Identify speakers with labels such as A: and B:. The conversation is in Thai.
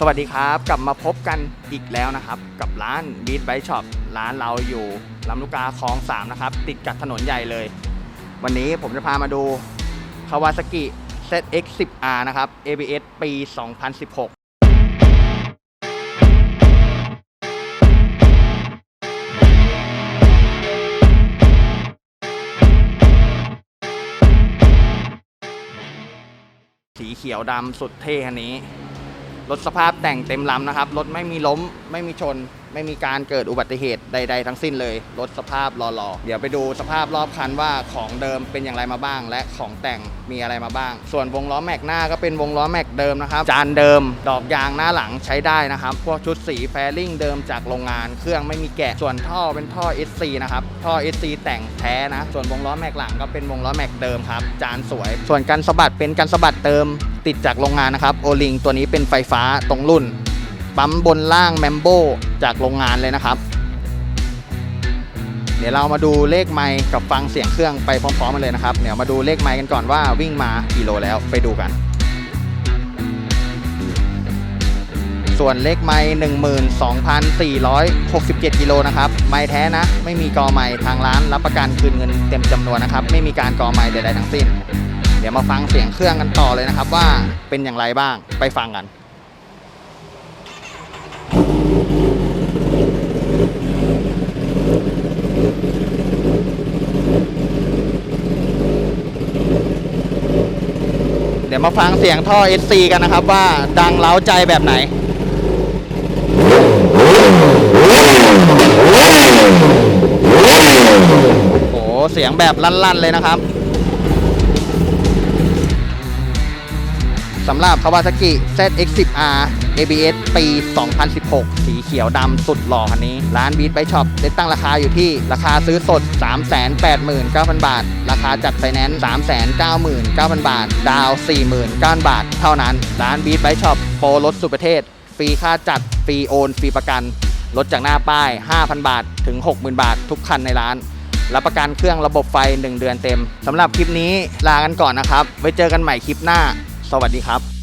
A: สวัสดีครับ กลับมาพบกันอีกแล้วนะครับ กับร้าน Beat b i Shop ร้านเราอยู่ลำลูกกาคลอง3นะครับ ติดกับถนนใหญ่เลย วันนี้ผมจะพามาดู Kawasaki ZX10R นะครับ ABS ปี 2016 สีเขียวดำสุดเท่คันนี้ รถสภาพแต่งเต็มลำนะครับ รถไม่มีล้มไม่มีชน ไม่มีการเกิดอุบัติเหตุใด ๆ ทั้งสิ้นเลย รถสภาพรอๆ เดี๋ยวไปดูสภาพรอบคันว่าของเดิมเป็นอย่างไรมาบ้าง และของแต่งมีอะไรมาบ้าง ส่วนวงล้อแม็กหน้าก็เป็นวงล้อแม็กเดิมนะครับ จานเดิม ดอกยางหน้าหลังใช้ได้นะครับ พวกชุดสีแฟริ่งเดิมจากโรงงาน เครื่องไม่มีแกะ ส่วนท่อเป็นท่อ SC นะครับ ท่อ SC แต่งแท้นะ ส่วนวงล้อแม็กหลังก็เป็นวงล้อแม็กเดิมครับ จานสวย ส่วนการสะบัดเป็นการสะบัดเติมติดจากโรงงานนะครับ โอลิงตัวนี้เป็นไฟฟ้าตรงรุ่น ปั๊มบนล่างแมมโบจากโรงงานเลยนะครับ เดี๋ยวเรามาดูเลขไมค์กับฟังเสียงเครื่องไปพร้อมๆกันเลยนะครับ เดี๋ยวมาดูเลขไมค์กันก่อนว่าวิ่งมากี่โลแล้วไปดูกัน ส่วนเลขไมค์12,467 กิโลนะครับ ไมค์แท้นะ ไม่มีกอไมค์ทางร้านรับประกันคืนเงินเต็มจำนวนนะครับ ไม่มีการกอไมค์ใดๆทั้งสิ้น เดี๋ยวมาฟังเสียงเครื่องกันต่อเลยนะครับว่าเป็นอย่างไรบ้างไปฟังกัน ดี๋ยวมาฟังเสียงท่อ SC กันนะครับ ว่าดังเล้าใจแบบไหนโอ้โหเสียงแบบลั่นๆเลยนะครับสำหรับ Kawasaki ZX10R ABS ปี 2016 สีเขียวดำสุดหล่อคันนี้ ร้าน Beat by Shop ได้ตั้งราคาอยู่ที่ราคาซื้อสด 389,000 บาท ราคาจัดไฟแนนซ์ 399,000 บาท ดาว 49,000 บาท เท่านั้น ร้าน Beat by Shop โปรรถสุดประเทศ ฟรีค่าจัด ฟรีโอน ฟรีประกัน ลดจากหน้าป้าย 5,000 บาท ถึง 60,000 บาท ทุกคันในร้านรับประกันเครื่องระบบไฟ 1 เดือนเต็มสำหรับคลิปนี้ลากันก่อนนะครับ ไว้เจอกันใหม่คลิปหน้า สวัสดีครับ